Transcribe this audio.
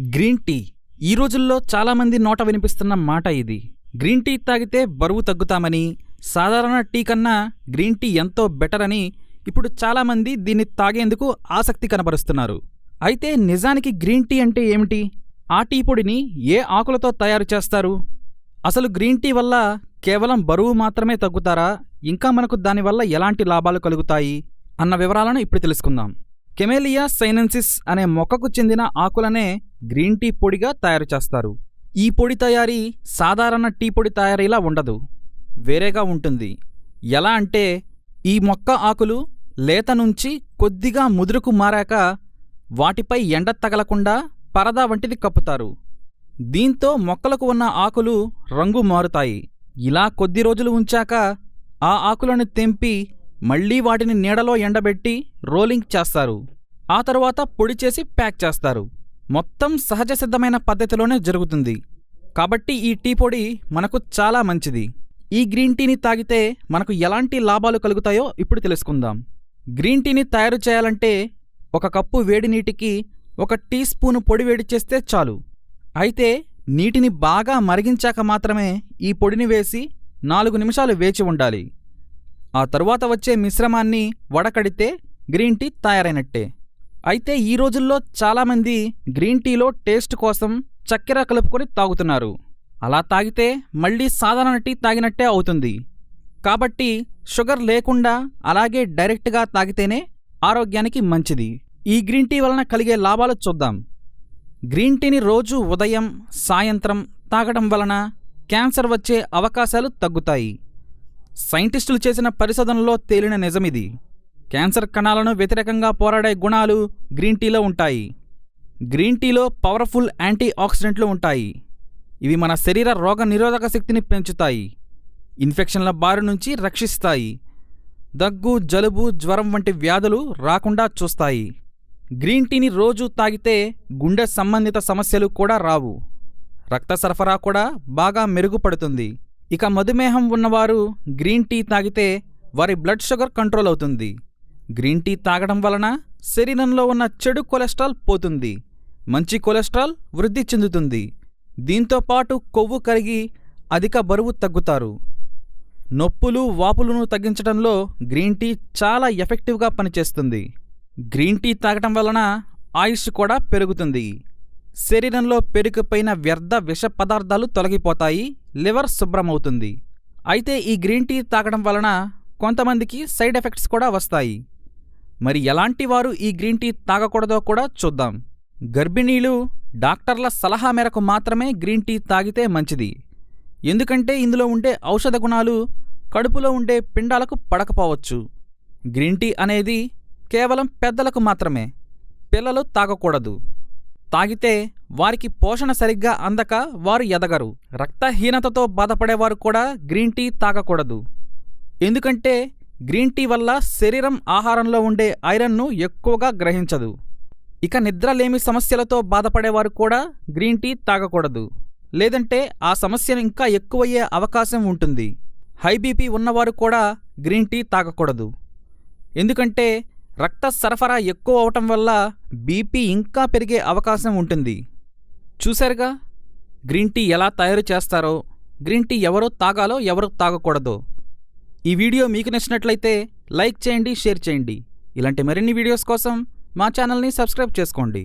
Green tea. ఈ రోజుల్లో చాలామంది నోట వినిపిస్తున్న మాట ఇది. గ్రీన్ టీ తాగితే బరువు తగ్గుతామని సాధారణ టీ కన్నా గ్రీన్ టీ ఎంతో బెటర్ అని ఇప్పుడు చాలామంది దీన్ని తాగేందుకు ఆసక్తి కనబరుస్తున్నారు. అయితే నిజానికి గ్రీన్ టీ అంటే ఏమిటి? ఆ టీ పొడిని ఏ ఆకులతో తయారు చేస్తారు? అసలు గ్రీన్ టీ వల్ల కేవలం బరువు మాత్రమే తగ్గుతారా? ఇంకా మనకు దానివల్ల ఎలాంటి లాభాలు కలుగుతాయి? అన్న వివరాలను ఇప్పుడు తెలుసుకుందాం. కెమెలియా సైనెన్సిస్ అనే మొక్కకు చెందిన ఆకులనే గ్రీన్ టీ పొడిగా తయారు చేస్తారు. ఈ పొడి తయారీ సాధారణ టీ పొడి తయారీలా ఉండదు. వేరేగా ఉంటుంది. ఎలా అంటే ఈ మొక్క ఆకులు లేత నుంచి కొద్దిగా ముదురుకు మారాక వాటిపై ఎండ తగలకుండా పరదా వంటిది కప్పుతారు. దీంతో మొక్కలకు ఉన్న ఆకులు రంగు మారుతాయి. ఇలా కొద్ది రోజులు ఉంచాక ఆ ఆకులను తెంపి మళ్ళీ వాటిని నీడలో ఎండబెట్టి రోలింగ్ చేస్తారు. ఆ తరువాత పొడి చేసి ప్యాక్ చేస్తారు. మొత్తం సహజ సిద్ధమైన పద్ధతిలోనే జరుగుతుంది. కాబట్టి ఈ టీ పొడి మనకు చాలా మంచిది. ఈ గ్రీన్ టీని తాగితే మనకు ఎలాంటి లాభాలు కలుగుతాయో ఇప్పుడు తెలుసుకుందాం. గ్రీన్ టీని తయారు చేయాలంటే ఒక కప్పు వేడి నీటికి ఒక టీ స్పూను పొడి వేడి చేస్తే చాలు. అయితే నీటిని బాగా మరిగించాక మాత్రమే ఈ పొడిని వేసి నాలుగు నిమిషాలు వేచి ఉండాలి. ఆ తరువాత వచ్చే మిశ్రమాన్ని వడకడితే గ్రీన్ టీ తయారైనట్టే. అయితే ఈ రోజుల్లో చాలామంది గ్రీన్ టీలో టేస్ట్ కోసం చక్కెర కలుపుకొని తాగుతున్నారు. అలా తాగితే మళ్ళీ సాధారణ టీ తాగినట్టే అవుతుంది. కాబట్టి షుగర్ లేకుండా అలాగే డైరెక్ట్గా తాగితేనే ఆరోగ్యానికి మంచిది. ఈ గ్రీన్ టీ వలన కలిగే లాభాలు చూద్దాం. గ్రీన్ టీని రోజు ఉదయం సాయంత్రం తాగడం వలన క్యాన్సర్ వచ్చే అవకాశాలు తగ్గుతాయి. సైంటిస్టులు చేసిన పరిశోధనలో తేలిన నిజమిది. క్యాన్సర్ కణాలను వ్యతిరేకంగా పోరాడే గుణాలు గ్రీన్ టీలో ఉంటాయి. గ్రీన్ టీలో పవర్ఫుల్ యాంటీ ఆక్సిడెంట్లు ఉంటాయి. ఇవి మన శరీర రోగ నిరోధక శక్తిని పెంచుతాయి. ఇన్ఫెక్షన్ల బారి నుంచి రక్షిస్తాయి. దగ్గు జలుబు జ్వరం వంటి వ్యాధులు రాకుండా చూస్తాయి. గ్రీన్ టీని రోజు తాగితే గుండె సంబంధిత సమస్యలు కూడా రావు. రక్త సరఫరా కూడా బాగా మెరుగుపడుతుంది. ఇక మధుమేహం ఉన్నవారు గ్రీన్ టీ తాగితే వారి బ్లడ్ షుగర్ కంట్రోల్ అవుతుంది. గ్రీన్ టీ తాగడం వలన శరీరంలో ఉన్న చెడు కొలెస్ట్రాల్ పోతుంది. మంచి కొలెస్ట్రాల్ వృద్ధి చెందుతుంది. దీంతో పాటు కొవ్వు కరిగి అధిక బరువు తగ్గుతారు. నొప్పులు వాపులను తగ్గించడంలో గ్రీన్ టీ చాలా ఎఫెక్టివ్గా పనిచేస్తుంది. గ్రీన్ టీ తాగటం వలన ఆయుష్ కూడా పెరుగుతుంది. శరీరంలో పెరిగిపోయిన వ్యర్థ విష పదార్థాలు తొలగిపోతాయి లివర్ శుభ్రమవుతుంది. అయితే ఈ గ్రీన్ టీ తాగడం వలన కొంతమందికి సైడ్ ఎఫెక్ట్స్ కూడా వస్తాయి. మరి ఎలాంటి వారు ఈ గ్రీన్ టీ తాగకూడదో కూడా చూద్దాం. గర్భిణీలు డాక్టర్ల సలహా మేరకు మాత్రమే గ్రీన్ టీ తాగితే మంచిది. ఎందుకంటే ఇందులో ఉండే ఔషధ గుణాలు కడుపులో ఉండే పిండాలకు పడకపోవచ్చు. గ్రీన్ టీ అనేది కేవలం పెద్దలకు మాత్రమే పిల్లలు తాగకూడదు. తాగితే వారికి పోషణ సరిగ్గా అందక వారు ఎదగరు. రక్తహీనతతో బాధపడేవారు కూడా గ్రీన్ టీ తాగకూడదు. ఎందుకంటే గ్రీన్ టీ వల్ల శరీరం ఆహారంలో ఉండే ఐరన్ను ఎక్కువగా గ్రహించదు. ఇక నిద్రలేమి సమస్యలతో బాధపడేవారు కూడా గ్రీన్ టీ తాగకూడదు. లేదంటే ఆ సమస్యను ఇంకా ఎక్కువయ్యే అవకాశం ఉంటుంది. హై బీపీ ఉన్నవారు కూడా గ్రీన్ టీ తాగకూడదు. ఎందుకంటే రక్త సరఫరా ఎక్కువ అవటం వల్ల బీపీ ఇంకా పెరిగే అవకాశం ఉంటుంది. చూశారుగా? గ్రీన్ టీ ఎలా తయారు చేస్తారో గ్రీన్ టీ ఎవరు తాగాలో ఎవరు తాగకూడదో. ఈ వీడియో మీకు నచ్చినట్లయితే లైక్ చేయండి షేర్ చేయండి. ఇలాంటి మరిన్ని వీడియోస్ కోసం మా ఛానల్ని సబ్స్క్రైబ్ చేసుకోండి.